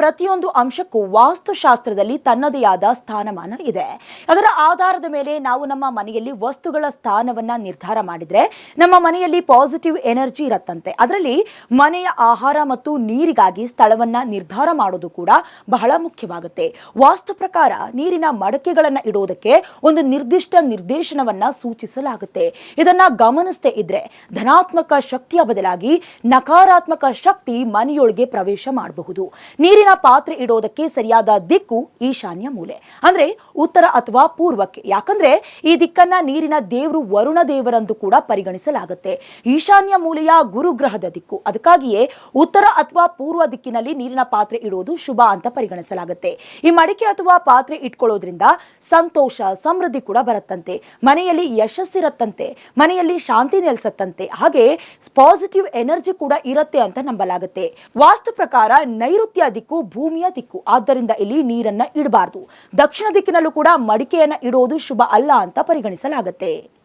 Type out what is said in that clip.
ಪ್ರತಿಯೊಂದು ಅಂಶಕ್ಕೂ ವಾಸ್ತುಶಾಸ್ತ್ರದಲ್ಲಿ ತನ್ನದೇ ಆದ ಸ್ಥಾನಮಾನ ಇದೆ. ಅದರ ಆಧಾರದ ಮೇಲೆ ನಾವು ನಮ್ಮ ಮನೆಯಲ್ಲಿ ವಸ್ತುಗಳ ಸ್ಥಾನವನ್ನ ನಿರ್ಧಾರ ಮಾಡಿದ್ರೆ ನಮ್ಮ ಮನೆಯಲ್ಲಿ ಪಾಸಿಟಿವ್ ಎನರ್ಜಿ ಇರತ್ತಂತೆ. ಅದರಲ್ಲಿ ಮನೆಯ ಆಹಾರ ಮತ್ತು ನೀರಿಗಾಗಿ ಸ್ಥಳವನ್ನ ನಿರ್ಧಾರ ಮಾಡೋದು ಕೂಡ ಬಹಳ ಮುಖ್ಯವಾಗುತ್ತೆ. ವಾಸ್ತು ಪ್ರಕಾರ ನೀರಿನ ಮಡಕೆಗಳನ್ನ ಇಡುವುದಕ್ಕೆ ಒಂದು ನಿರ್ದಿಷ್ಟ ನಿರ್ದೇಶನವನ್ನ ಸೂಚಿಸಲಾಗುತ್ತೆ. ಇದನ್ನ ಗಮನಿಸದೇ ಇದ್ರೆ ಧನಾತ್ಮಕ ಶಕ್ತಿಯ ಬದಲಾಗಿ ನಕಾರಾತ್ಮಕ ಶಕ್ತಿ ಮನೆಯೊಳಗೆ ಪ್ರವೇಶ ಮಾಡಬಹುದು. ನೀರಿನ ಪಾತ್ರೆ ಇಡೋದಕ್ಕೆ ಸರಿಯಾದ ದಿಕ್ಕು ಈಶಾನ್ಯ ಮೂಲೆ. ಅಂದ್ರೆ ಉತ್ತರ ಅಥವಾ ಪೂರ್ವಕ್ಕೆ. ಯಾಕಂದ್ರೆ ಈ ದಿಕ್ಕನ್ನ ನೀರಿನ ದೇವರು ವರುಣ ದೇವರಂದು ಕೂಡ ಪರಿಗಣಿಸಲಾಗುತ್ತೆ. ಈಶಾನ್ಯ ಮೂಲೆಯ ಗುರುಗ್ರಹದ ದಿಕ್ಕು. ಅದಕ್ಕಾಗಿಯೇ ಉತ್ತರ ಅಥವಾ ಪೂರ್ವ ದಿಕ್ಕಿನಲ್ಲಿ ನೀರಿನ ಪಾತ್ರೆ ಇಡೋದು ಶುಭ ಅಂತ ಪರಿಗಣಿಸಲಾಗುತ್ತೆ. ಈ ಮಡಿಕೆ ಅಥವಾ ಪಾತ್ರೆ ಇಟ್ಕೊಳ್ಳೋದ್ರಿಂದ ಸಂತೋಷ, ಸಮೃದ್ಧಿ ಕೂಡ ಬರುತ್ತಂತೆ. ಮನೆಯಲ್ಲಿ ಯಶಸ್ಸಿರತ್ತಂತೆ ಮನೆಯಲ್ಲಿ ಶಾಂತಿ ನೆಲೆಸತ್ತಂತೆ. ಹಾಗೆ ಪಾಸಿಟಿವ್ ಎನರ್ಜಿ ಕೂಡ ಇರುತ್ತೆ ಅಂತ ನಂಬಲಾಗುತ್ತೆ. ವಾಸ್ತು ಪ್ರಕಾರ ನೈಋತ್ಯ ದಿಕ್ಕು ಭೂಮಿಯ ದಿಕ್ಕು. ಆದ್ದರಿಂದ ಇಲ್ಲಿ ನೀರನ್ನ ಇಡಬಾರ್ದು. ದಕ್ಷಿಣ ದಿಕ್ಕಿನಲ್ಲೂ ಕೂಡ ಮಡಿಕೆಯನ್ನ ಇಡೋದು ಶುಭ ಅಲ್ಲ ಅಂತ ಪರಿಗಣಿಸಲಾಗುತ್ತೆ.